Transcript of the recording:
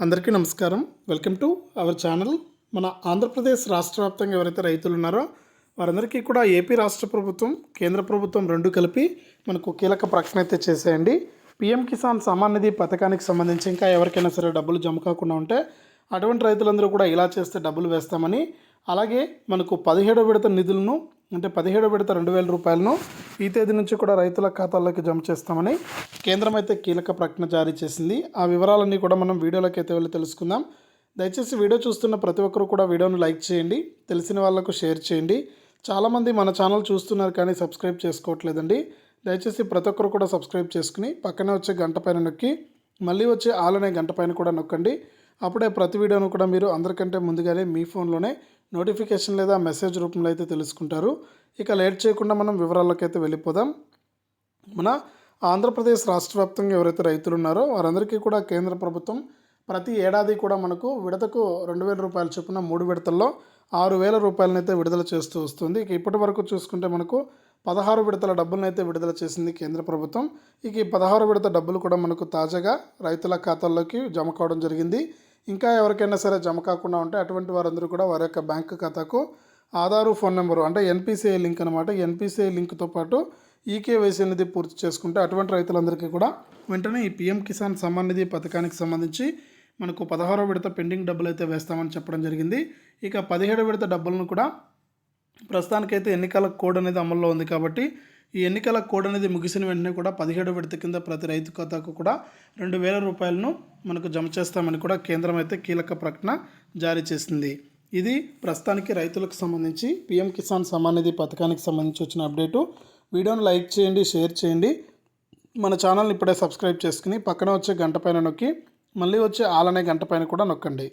అందరికీ నమస్కారం. Welcome to our channel. మన ఆంధ్రప్రదేశ్ రాష్ట్ర వ్యాప్తంగా ఎవరైతే రైతులు ఉన్నారో వారందరికీ కూడా ఏపీ రాష్ట్ర ప్రభుత్వం కేంద్ర ప్రభుత్వం రెండు కలిపి మనకు కీలక ప్రకటన అయితే చేసేయండి. పిఎం కిసాన్ సమాన్ నిధి పథకానికి సంబంధించి ఇంకా ఎవరికైనా సరే డబ్బులు జమ కాకుండా ఉంటే అటువంటి రైతులందరూ కూడా ఇలా చేస్తే డబ్బులు వేస్తామని అలాగే మనకు పదిహేడో విడత నిధులను అంటే పదిహేడో విడత రెండు వేల రూపాయలను ఈ తేదీ నుంచి కూడా రైతుల ఖాతాల్లోకి జమ చేస్తామని కేంద్రం అయితే కీలక ప్రకటన జారీ చేసింది. ఆ వివరాలన్నీ కూడా మనం వీడియోలోకి అయితే వెళ్ళి తెలుసుకుందాం. దయచేసి వీడియో చూస్తున్న ప్రతి ఒక్కరు కూడా వీడియోను లైక్ చేయండి తెలిసిన వాళ్ళకు షేర్ చేయండి. చాలామంది మన ఛానల్ చూస్తున్నారు కానీ సబ్స్క్రైబ్ చేసుకోవట్లేదండి. దయచేసి ప్రతి ఒక్కరు కూడా సబ్స్క్రైబ్ చేసుకుని పక్కనే వచ్చే గంట పైన నొక్కి మళ్ళీ వచ్చే ఆల్ అనే గంట పైన కూడా నొక్కండి. అప్పుడే ప్రతి వీడియోను కూడా మీరు అందరికంటే ముందుగానే మీ ఫోన్లోనే నోటిఫికేషన్ లేదా మెసేజ్ రూపంలో అయితే తెలుసుకుంటారు. ఇక లేట్ చేయకుండా మనం వివరాల్లోకి అయితే వెళ్ళిపోదాం. మన ఆంధ్రప్రదేశ్ రాష్ట్ర వ్యాప్తంగా ఎవరైతే రైతులు ఉన్నారో వారందరికీ కూడా కేంద్ర ప్రభుత్వం ప్రతి ఏడాది కూడా మనకు విడతకు రెండు వేల రూపాయల చొప్పున మూడు విడతల్లో ఆరు వేల రూపాయలనైతే విడుదల చేస్తూ వస్తుంది. ఇక ఇప్పటి వరకు చూసుకుంటే మనకు పదహారు విడతల డబ్బులనైతే విడుదల చేసింది కేంద్ర ప్రభుత్వం. ఇక ఈ పదహారు విడత డబ్బులు కూడా మనకు తాజాగా రైతుల ఖాతాల్లోకి జమ కావడం జరిగింది. ఇంకా ఎవరికైనా సరే జమ కాకుండా ఉంటే అటువంటి వారందరూ కూడా వారి యొక్క బ్యాంకు ఖాతాకు ఆధారు ఫోన్ నెంబరు అంటే ఎన్పిసిఐ లింక్ అనమాట ఎన్పిసిఐ లింక్తో పాటు ఈకేవైసీ అనేది పూర్తి చేసుకుంటే అటువంటి రైతులందరికీ కూడా వెంటనే ఈ పిఎం కిసాన్ సమ్మాన్ నిధి పథకానికి సంబంధించి మనకు పదహారో విడత పెండింగ్ డబ్బులు అయితే వేస్తామని చెప్పడం జరిగింది. ఇక పదిహేడు విడత డబ్బులను కూడా ప్రస్తుతానికైతే ఎన్నికల కోడ్ అనేది అమల్లో ఉంది కాబట్టి ఈ ఎన్నికల కోడ్ అనేది ముగిసిన వెంటనే కూడా పదిహేడు విడత కింద ప్రతి రైతు ఖాతాకు కూడా రెండు వేల రూపాయలను మనకు జమ చేస్తామని కూడా కేంద్రం అయితే కీలక ప్రకటన జారీ చేసింది. ఇది ప్రస్తుతానికి రైతులకు సంబంధించి పిఎం కిసాన్ సమ్మాన్ నిధి పథకానికి సంబంధించి వచ్చిన అప్డేటు. వీడియోను లైక్ చేయండి షేర్ చేయండి. మన ఛానల్ని ఇప్పుడే సబ్స్క్రైబ్ చేసుకుని పక్కన వచ్చే గంట పైన నొక్కి మళ్ళీ వచ్చే ఆలనే గంట పైన కూడా నొక్కండి.